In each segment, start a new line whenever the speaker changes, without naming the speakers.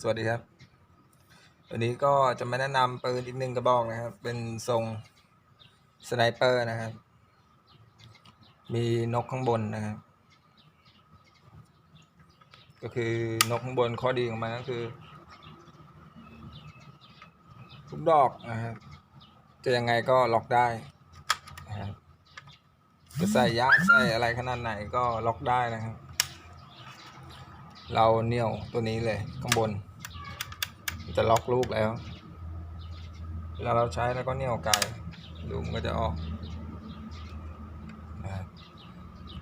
สวัสดีครับ วันนี้ก็จะมาแนะนำปืนอีกหนึ่งกระบอกนะครับ เป็นทรงสไนเปอร์นะครับ มีนกข้างบนนะครับ ก็คือนกข้างบนข้อดีของมันก็คือ ทุกดอกนะครับ จะยังไงก็ล็อกได้นะครับจะใส่ยะใส่อะไรขนาดไหนก็ล็อกได้นะครับ เราเหนี่ยวตัวนี้เลยข้างบน จะล็อกลูกแล้วเวลาเราใช้แล้วก็เหนี่ยวไกลลูกมันก็จะออกนะ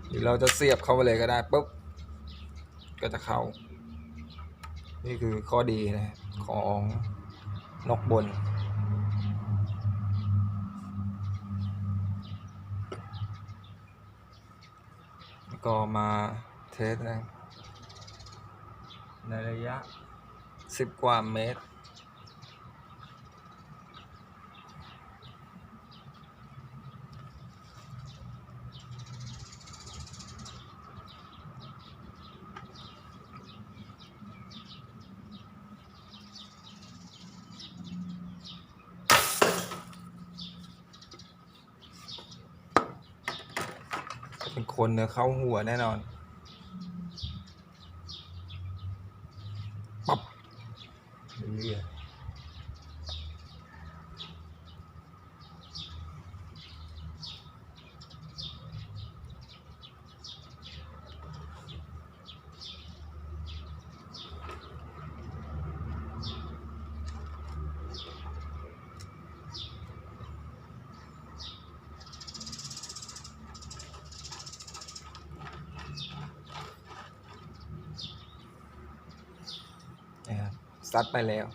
หรือเราจะเสียบเข้าไปเลยก็ได้ปุ๊บก็จะเข้า นี่คือข้อดีนะของนกบนก็มาเทสนะ ในระยะสิบกว่าเมตร เป็นคนเนื้อเข้าหัวแน่นอน ปับเรื่อยนะครับ ซัดไปแล้ว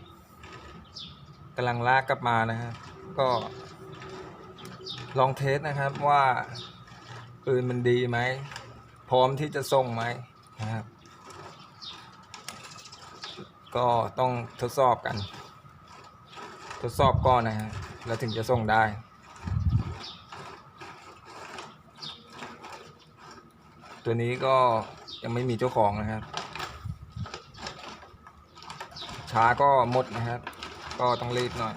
กำลังลากกลับมานะครับก็ลองเทสนะครับว่าปืนมันดีไหม พร้อมที่จะส่งไหมนะครับ ก็ต้องทดสอบกัน ทดสอบก่อนนะฮะแล้วถึงจะส่งได้ ตัวนี้ก็ยังไม่มีเจ้าของนะครับ ช้าก็หมดนะครับ ก็ต้องรีบหน่อย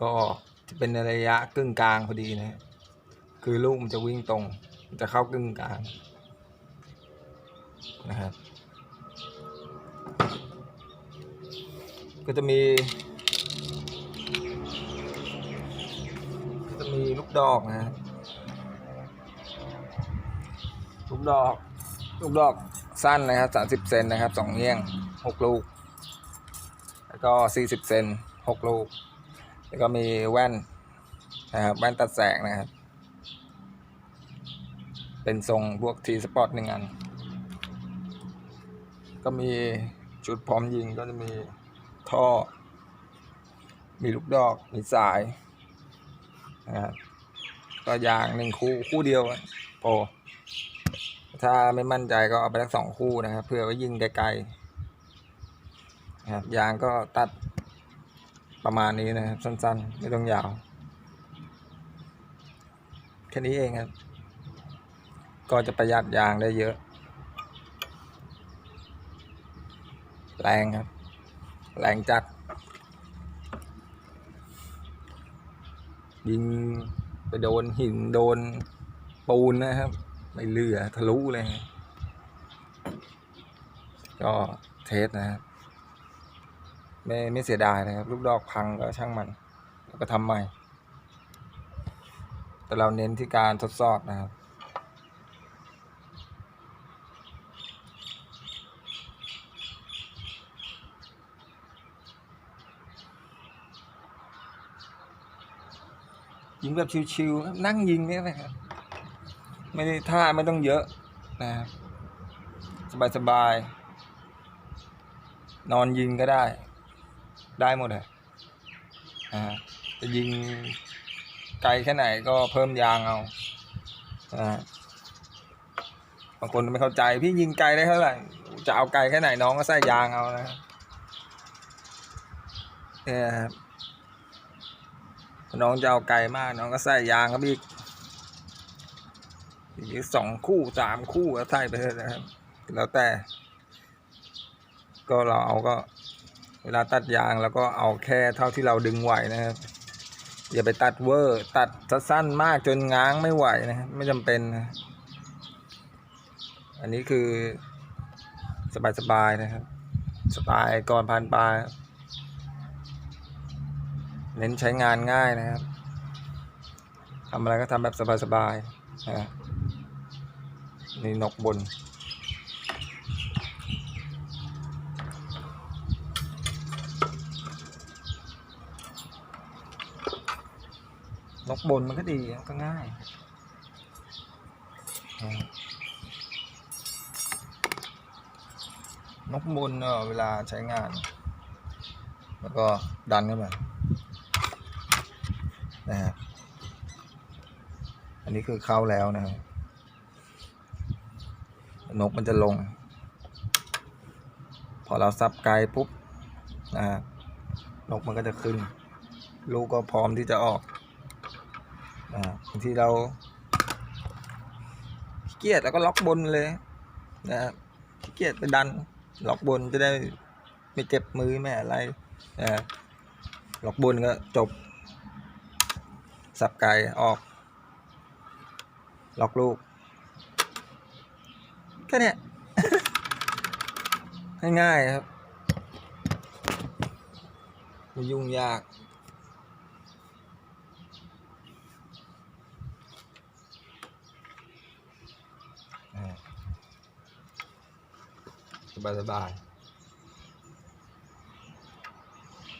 ก็จะเป็นระยะกึ่งกลางพอดีนะคือลูกมันจะวิ่งตรง จะเข้ากึ่งกลางนะครับ ก็จะมีก็จะมีลูกดอกนะฮะลูกดอก ลูกดอกสั้นนะครับสามสิบเซนนะครับสองเงี้ยงหกลูก แล้วก็สี่สิบเซนหกลูก แล้วก็มีแว่นนะครับแว่นตัดแสงนะครับ เป็นทรงพวกทีสปอร์ตหนึ่งอัน ก็มีชุดพร้อมยิงก็จะมี ท่อ มีลูกดอก มีสายนะครับก็ยางหนึ่งคู่คู่เดียวอะพอถ้าไม่มั่นใจก็เอาไปทั้งสองคู่นะครับ เพื่อไว้ยิงไกลๆนะครับยางก็ตัดประมาณนี้นะครับ สั้นๆ ไม่ต้องยาว แค่นี้เองครับ ก็จะประหยัดยางได้เยอะ แรงครับ แรงจัด ยิงไปโดนหินโดนปูนนะครับ ไม่เลือทะลุเลย ก็เทสนะครับ ไม่ไม่เสียดายนะครับ ลูกดอกพังก็ช่างมัน แล้วก็ทำใหม่ แต่เราเน้นที่การทดสอบนะครับ ยิงแบบชิวๆครับนั่งยิงเนี่ยนะครับ ไม่ได้ท่าไม่ต้องเยอะนะครับสบายๆนอนยิงก็ได้ ได้หมดเลยนะจะยิงไกลแค่ไหนก็เพิ่มยางเอานะบางคนไม่เข้าใจพี่ยิงไกลได้เท่าไหร่จะเอาไกลแค่ไหนน้องก็ใส่ยางเอานะเนี่ยครับ น้องจะเอาไกลมากน้องก็ใส่ยางครับอีกอีกสองคู่สามคู่ก็ใส่ไปเถอะนะครับ แล้วแต่ ก็เราเอาก็ เวลาตัดยางแล้วก็เอาแค่เท่าที่เราดึงไหวนะครับ อย่าไปตัดเวอร์ ตัดสั้นมากจนง้างไม่ไหวนะไม่จำเป็นนะอันนี้คือสบายๆนะครับ สไตล์ก่อนพันปลา เน้นใช้งานง่ายนะครับทำอะไรก็ทำแบบสบายๆนะนี่นกบน นกบนมันก็ดีมันก็ง่ายนกบนเออเวลาใช้งาน แล้วก็ดันเข้าไป นะฮะอันนี้คือเข้าแล้วนะครับนกมันจะลง พอเราซับไกลปุ๊บนะนกมันก็จะขึ้น ลูกก็พร้อมที่จะออกอ่าบางทีเราขี้เกียจแล้วก็ล็อกบนเลยนะครับขี้เกียจไปดันล็อกบนจะได้ไม่เจ็บมือไม่อะไรนะล็อกบนก็จบ สับไก่ออก ล็อกลูก แค่นี้ง่ายๆครับไม่ยุ่งยาก สบายสบายๆ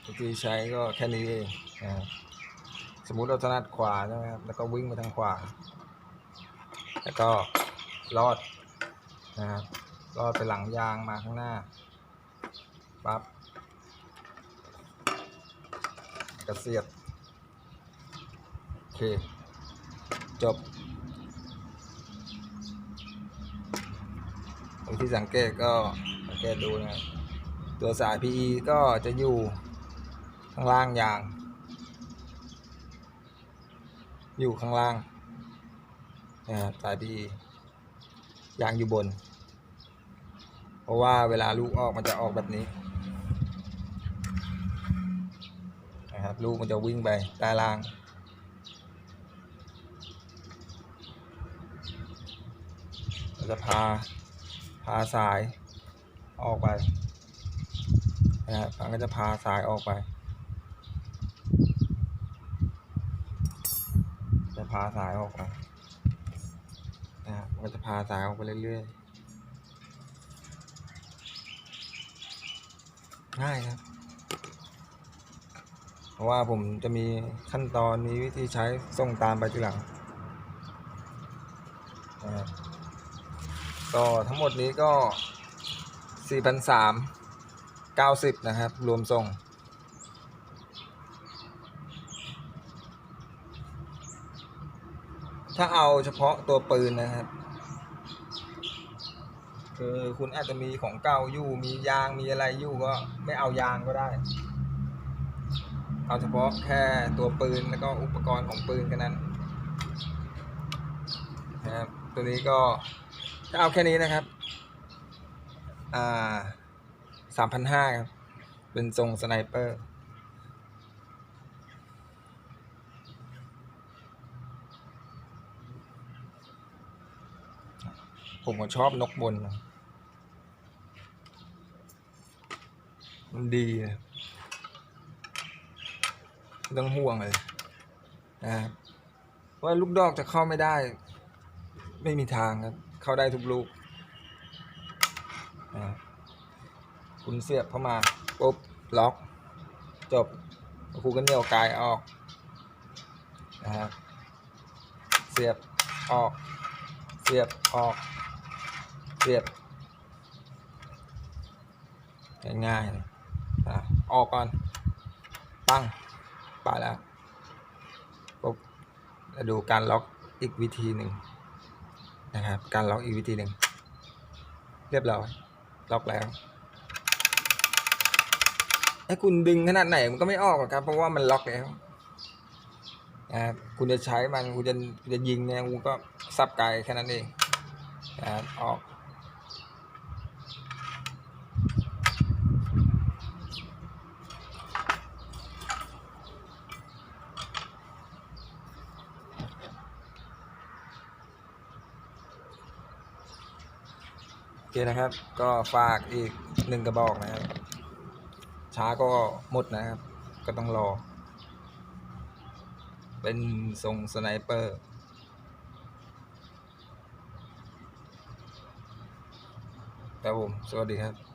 วิธีใช้ก็แค่นี้เองนะครับ สมมุติเราถนัดขวาใช่ไหมครับแล้วก็วิ่งไปทางขวา แล้วก็ลอดนะครับลอดไปหลังยางมาข้างหน้าปั๊บกระเสียบโอเค จบวิธีสังเกตก็สังเกตดูนะตัวสาย PE ก็จะอยู่ข้างล่างยาง อยู่ข้างล่างนะครับสาย PE ยางอยู่บน เพราะว่าเวลาลูกออกมันจะออกแบบนี้นะครับลูกมันจะวิ่งไปใต้ล่างเราจะพาพาสายออกไปนะครับมันก็จะพาสายออกไป จะพาสายออกไปนะครับมันจะพาสายออกไปเรื่อยๆ ง่ายครับ เพราะว่าผมจะมีขั้นตอนมีวิธีใช้ส่งตามไปทีหลังนะครับก็ทั้งหมดนี้ก็ 4,390 นะครับ รวมส่ง ถ้าเอาเฉพาะตัวปืนนะครับ คือคุณอาจจะมีของเก่าอยู่ มียางมีอะไรอยู่ก็ไม่เอายางก็ได้ เอาเฉพาะแค่ตัวปืนแล้วก็อุปกรณ์ของปืนกันนั้นนะครับตัวนี้ก็จะเอาแค่นี้นะครับ อ่าสามพันห้าครับ เป็นทรงสไนเปอร์ ผมก็ชอบนกบน มันดีนะต้องห่วงเลยนะครับว่าลูกดอกจะเข้าไม่ได้ ไม่มีทางครับ เข้าได้ทุกลูกอ่าคุณเสียบเข้ามาปุ๊บล็อก จบครูก็เหนี่ยวกายออกนะครับเสียบออก เสียบออก เสียบง่ายๆอะออกก่อน ตั้งไปแล้วปุ๊บดูการล็อกอีกวิธีหนึ่งนะครับ การล็อกอีกวิธีหนึ่งเรียบร้อยล็อกแล้วให้คุณดึงขนาดไหนมันก็ไม่ออกหรอกครับ เพราะว่ามันล็อกแล้วนะครับคุณจะใช้มันคุณจะจะยิงเนี่ยคุณก็สับไกลแค่นั้นเองนะครับออก นะครับ ก็ฝากอีกหนึ่งกระบอกนะครับ ช้าก็หมดนะครับ ก็ต้องรอ เป็นทรงสไนเปอร์ครับผม สวัสดีครับ